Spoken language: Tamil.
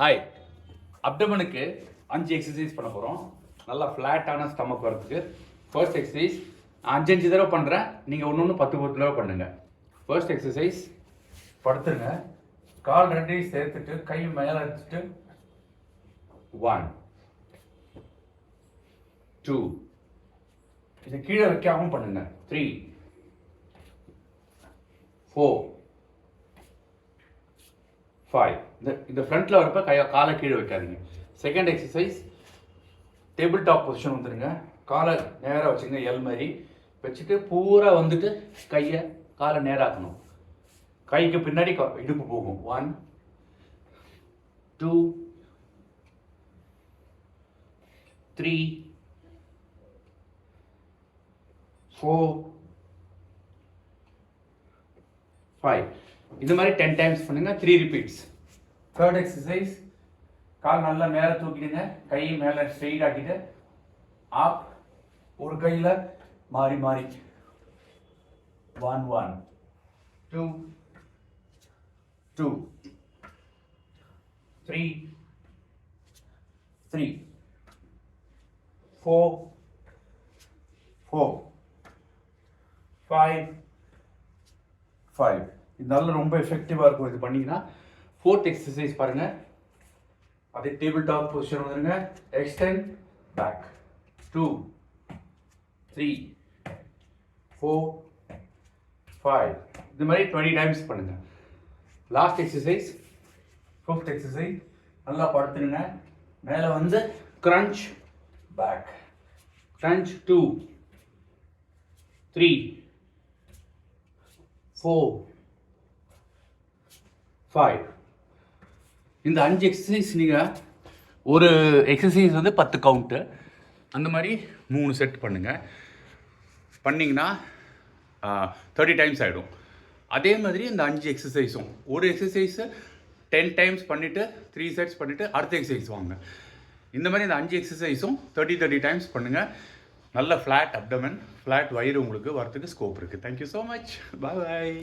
ஹாய் அப்டமனுக்கு அஞ்சு எக்ஸசைஸ் பண்ண போகிறோம் நல்லா ஃப்ளாட்டான ஸ்டமக் வரதுக்கு ஃபர்ஸ்ட் எக்ஸசைஸ் அஞ்சு அஞ்சு தடவை பண்ணுறேன் நீங்கள் ஒன்று ஒன்று பத்து பத்து தடவை பண்ணுங்க. First exercise படுத்துருங்க. கால் ரெண்டையும் சேர்த்துட்டு கை மேலே வச்சுட்டு. ஒன் டூ இதை கீழே வைக்காமல் பண்ணுங்க. த்ரீ ஃபோர் ஃபைவ் இந்த இந்த ஃப்ரண்ட்டில் வரப்ப கையை காலை கீழே வைக்காதீங்க. Second exercise table top position வந்துடுங்க காலை நேராக வச்சுங்க எல் மாதிரி. வச்சுட்டு பூரா வந்துட்டு கையை காலை நேராக்கணும். கைக்கு பின்னாடி இடுப்பு போகும். One two three four five இது மாதிரி டென் டைம்ஸ் பண்ணுங்க த்ரீ ரிப்பீட்ஸ் தேர்ட் எக்ஸசைஸ் கால் நல்லா மேலே தூக்கிடுங்க கை மேலே ஸ்ட்ரெயிட் ஆக்கிட்டு ஆப் ஒரு கையில் மாறி மாறி. One one two two three three four four five five இதனால ரொம்ப எஃபெக்டிவாக இருக்கும் இது பண்ணிங்கன்னா ஃபோர்த் எக்ஸசைஸ் பாருங்கள் அதே டேபிள் டாப் பொசிஷன் வந்துருங்க. Extend back two three four five இந்த மாதிரி டுவெண்ட்டி டைம்ஸ் பண்ணுங்கள் லாஸ்ட் எக்ஸசைஸ் ஃபிஃப்த் எக்ஸசைஸ் நல்லா படுத்துருங்க. மேலே வந்து crunch back crunch two three four five இந்த அஞ்சு எக்ஸசைஸ் நீங்கள் ஒரு எக்ஸசைஸ் வந்து பத்து கவுண்ட்டு அந்த மாதிரி மூணு செட் பண்ணுங்கள் பண்ணிங்கன்னா தேர்ட்டி டைம்ஸ் ஆகிடும் அதே மாதிரி இந்த அஞ்சு எக்ஸசைஸும் ஒரு எக்ஸசைஸு டென் டைம்ஸ் பண்ணிவிட்டு த்ரீ செட்ஸ் பண்ணிவிட்டு அடுத்த எக்ஸசைஸ் வாங்க. இந்த மாதிரி இந்த அஞ்சு எக்ஸசைஸும் தேர்ட்டி தேர்ட்டி டைம்ஸ் பண்ணுங்கள் நல்ல ஃப்ளாட் அப்டமன் ஃப்ளாட் வயிறு உங்களுக்கு வரத்துக்கு ஸ்கோப் இருக்குது தேங்க்யூ ஸோ மச் பாய்